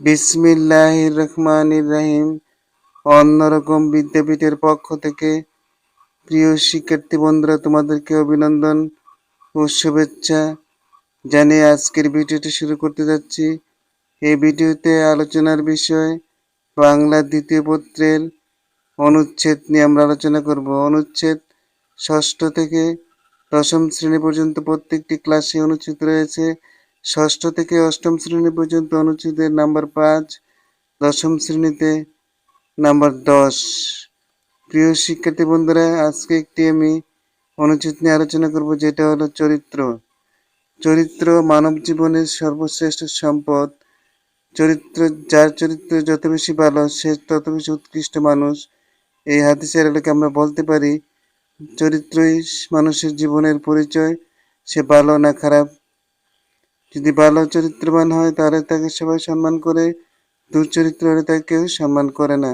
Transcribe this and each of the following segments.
বিসমিল্লাহ রহমান রাহিম। অন্যরকম বিদ্যাপীঠের পক্ষ থেকে প্রিয় শিক্ষার্থী বন্ধুরা, তোমাদেরকে অভিনন্দন ও শুভেচ্ছা জানিয়ে আজকের ভিডিওটি শুরু করতে যাচ্ছি। এই ভিডিওতে আলোচনার বিষয় বাংলা দ্বিতীয় পত্রের অনুচ্ছেদ নিয়ে আমরা আলোচনা করব। অনুচ্ছেদ ষষ্ঠ থেকে দশম শ্রেণি পর্যন্ত প্রত্যেকটি ক্লাসে অনুচ্ছেদ রয়েছে। ষষ্ঠ থেকে অষ্টম শ্রেণি পর্যন্ত অনুচ্ছেদের নাম্বার পাঁচ, দশম শ্রেণীতে নাম্বার দশ। প্রিয় শিক্ষার্থী বন্ধুরা, আজকে একটি আমি অনুচ্ছেদ নিয়ে আলোচনা করব, যেটা হলো চরিত্র। চরিত্র মানব জীবনের সর্বশ্রেষ্ঠ সম্পদ। চরিত্র, যার চরিত্র যত বেশি ভালো, সে তত বেশি উৎকৃষ্ট মানুষ। এই হাদিসের আলোকে আমরা বলতে পারি, চরিত্রই মানুষের জীবনের পরিচয়। সে ভালো না খারাপ যদি ভালো চরিত্রবান হয়, তাহলে তাকে সবাই সম্মান করে। দুর্চরিত্র হলে তাকে কেউ সম্মান করে না।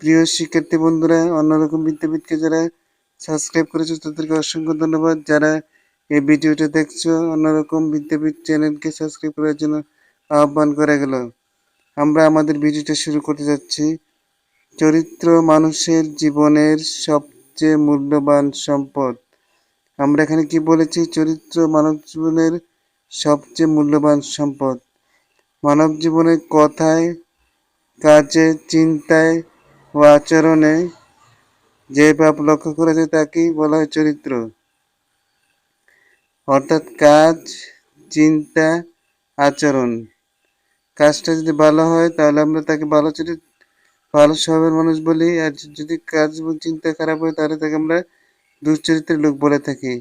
প্রিয় শিক্ষার্থী বন্ধুরা, অন্যরকম বিদ্যাপীঠকে যারা সাবস্ক্রাইব করেছ, তাদেরকে অসংখ্য ধন্যবাদ। যারা এই ভিডিওটা দেখছ, অন্যরকম বিদ্যাপীঠ চ্যানেলকে সাবস্ক্রাইব করার জন্য আহ্বান করা গেল। আমরা আমাদের ভিডিওটা শুরু করতে যাচ্ছি। চরিত্র মানুষের জীবনের সবচেয়ে মূল্যবান সম্পদ। আমরা এখানে কি বলেছি? চরিত্র মানব জীবনের সবচেয়ে মূল্যবান সম্পদ। মানব জীবনের কথায়, কাজে, চিন্তায় ও আচরণে যে ভাব লক্ষ্য করা যায় তাকেই বলা হয় চরিত্র। অর্থাৎ কাজ, চিন্তা, আচরণ। কাজটা যদি ভালো হয়, তাহলে আমরা তাকে ভালো চরিত্র ভালো স্বভাবের মানুষ বলি। আর যদি কাজ এবং চিন্তা খারাপ হয়, তাহলে তাকে আমরা দুশ্চরিত্রের লোক বলে থাকি।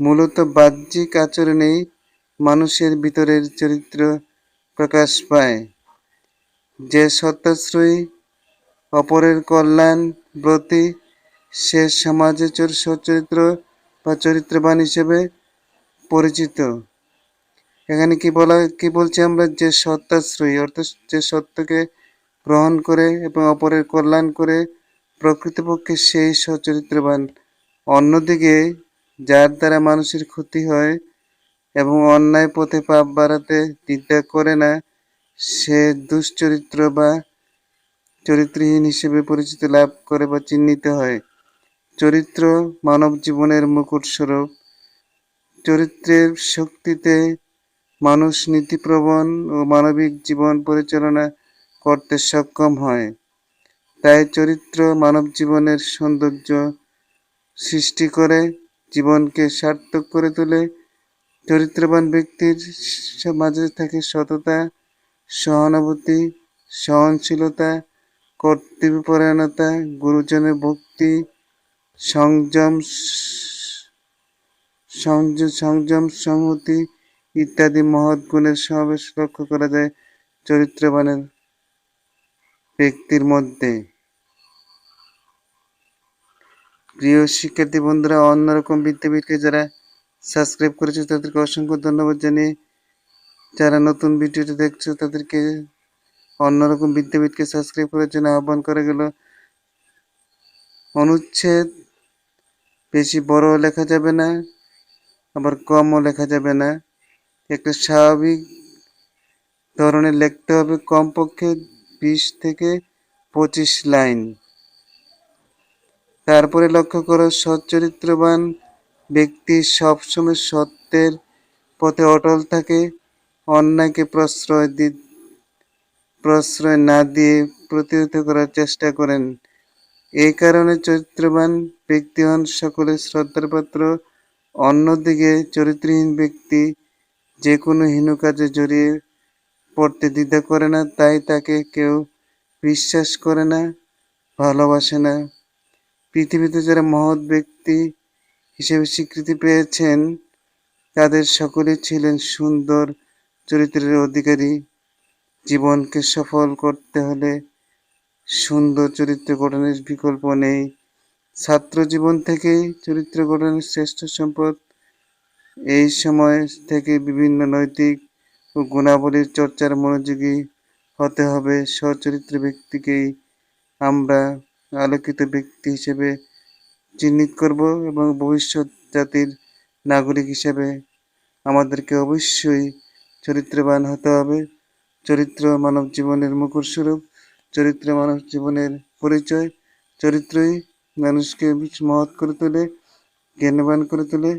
মূলত বাহ্যিক আচরণেই মানুষের ভিতরের চরিত্র প্রকাশ পায়। যে সত্যাশ্রয়ী অপরের কল্যাণ ব্রতী, সে সমাজে সচ্চরিত্র বা চরিত্রবান হিসেবে পরিচিত। এখানে কি বলা, কি বলছি আমরা? যে সত্যাশ্রয়ী, অর্থাৎ যে সত্যকে গ্রহণ করে এবং অপরের কল্যাণ করে প্রকৃতপক্ষে সেই সচরিত্রবান। অন্যদিকে যার দ্বারা মানুষের ক্ষতি হয় এবং অন্যায় পথে পাপ বাড়াতে দ্বিধা করে না, সে দুশ্চরিত্র বা চরিত্রহীন হিসেবে পরিচিতি লাভ করে বা চিহ্নিত হয়। চরিত্র মানব জীবনের মুকুট স্বরূপ। চরিত্রের শক্তিতে মানুষ নীতিপ্রবণ ও মানবিক জীবন পরিচালনা করতে সক্ষম হয়। তাই চরিত্র মানব জীবনের সৌন্দর্য সৃষ্টি করে, জীবনকে সার্থক করে তোলে চরিত্রবান ব্যক্তির মাঝে থাকে সততা, সহানুভূতি, সহনশীলতা, কর্তব্যপরায়ণতা, গুরুজনের ভক্তি, সংযম সংযম সংহতি ইত্যাদি মহৎ গুণের সমাবেশ লক্ষ্য করা যায় চরিত্রবানের ব্যক্তির মধ্যে। প্রিয় শিক্ষার্থী বন্ধুরা, অন্যরকম বিদ্যাপীঠকে যারা সাবস্ক্রাইব করেছে, তাদেরকে অসংখ্য ধন্যবাদ জানিয়ে যারা নতুন ভিডিওটি দেখছ, তাদেরকে অন্যরকম বিদ্যাপীঠকে সাবস্ক্রাইব করার জন্য আহ্বান করা গেল। অনুচ্ছেদ, বেশি বড় লেখা যাবে না, আবার কমও লেখা যাবে না। একটা স্বাভাবিক ধরনের লিখতে হবে কমপক্ষে বিশ থেকে পঁচিশ লাইন। তারপরে লক্ষ্য করো, সচ্চরিত্রবান ব্যক্তি সবসময় সত্যের পথে অটল থাকে, অন্যায়কে প্রশ্রয় দি, প্রশ্রয় না দিয়ে প্রতিহত করার চেষ্টা করেন। এই কারণে চরিত্রবান ব্যক্তি হন সকলের শ্রদ্ধার পাত্র। অন্যদিকে চরিত্রহীন ব্যক্তি যে কোনো হীন কাজে জড়িয়ে পড়তে দ্বিধা করে না, তাই তাকে কেউ বিশ্বাস করে না, ভালোবাসে না। পৃথিবীতে যারা মহৎ ব্যক্তি হিসেবে স্বীকৃতি পেয়েছেন তাদের সকলেই ছিলেন সুন্দর চরিত্রের অধিকারী। জীবনকে সফল করতে হলে সুন্দর চরিত্র গঠনের বিকল্প নেই। ছাত্র জীবন থেকেই চরিত্র গঠনের শ্রেষ্ঠ সম্পদ। এই সময় থেকে বিভিন্ন নৈতিক ও গুণাবলীর চর্চার মনোযোগী হতে হবে। সচরিত্র ব্যক্তিকেই আমরা আলোকিত ব্যক্তি হিসেবে চিহ্নিত করব এবং ভবিষ্যৎ জাতির নাগরিক হিসেবে আমাদেরকে অবশ্যই চরিত্রবান হতে হবে। চরিত্র মানব জীবনের মুখর স্বরূপ, চরিত্র মানব জীবনের পরিচয়, চরিত্রই মানুষকে মহৎ করে তোলে, জ্ঞানবান করে তোলে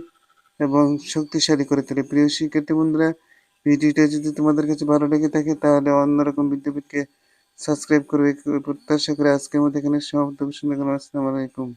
এবং শক্তিশালী করে তোলে। প্রিয় শিক্ষার্থী বন্ধুরা, ভিডিওটা যদি তোমাদের কাছে ভালো লেগে থাকে, তাহলে অন্যরকম বিদ্যাপীঠকে সাবস্ক্রাইব করবে। প্রত্যাশা করে আজকের মধ্যে এখানে সমাপ্ত। করলাম আসসালামু আলাইকুম।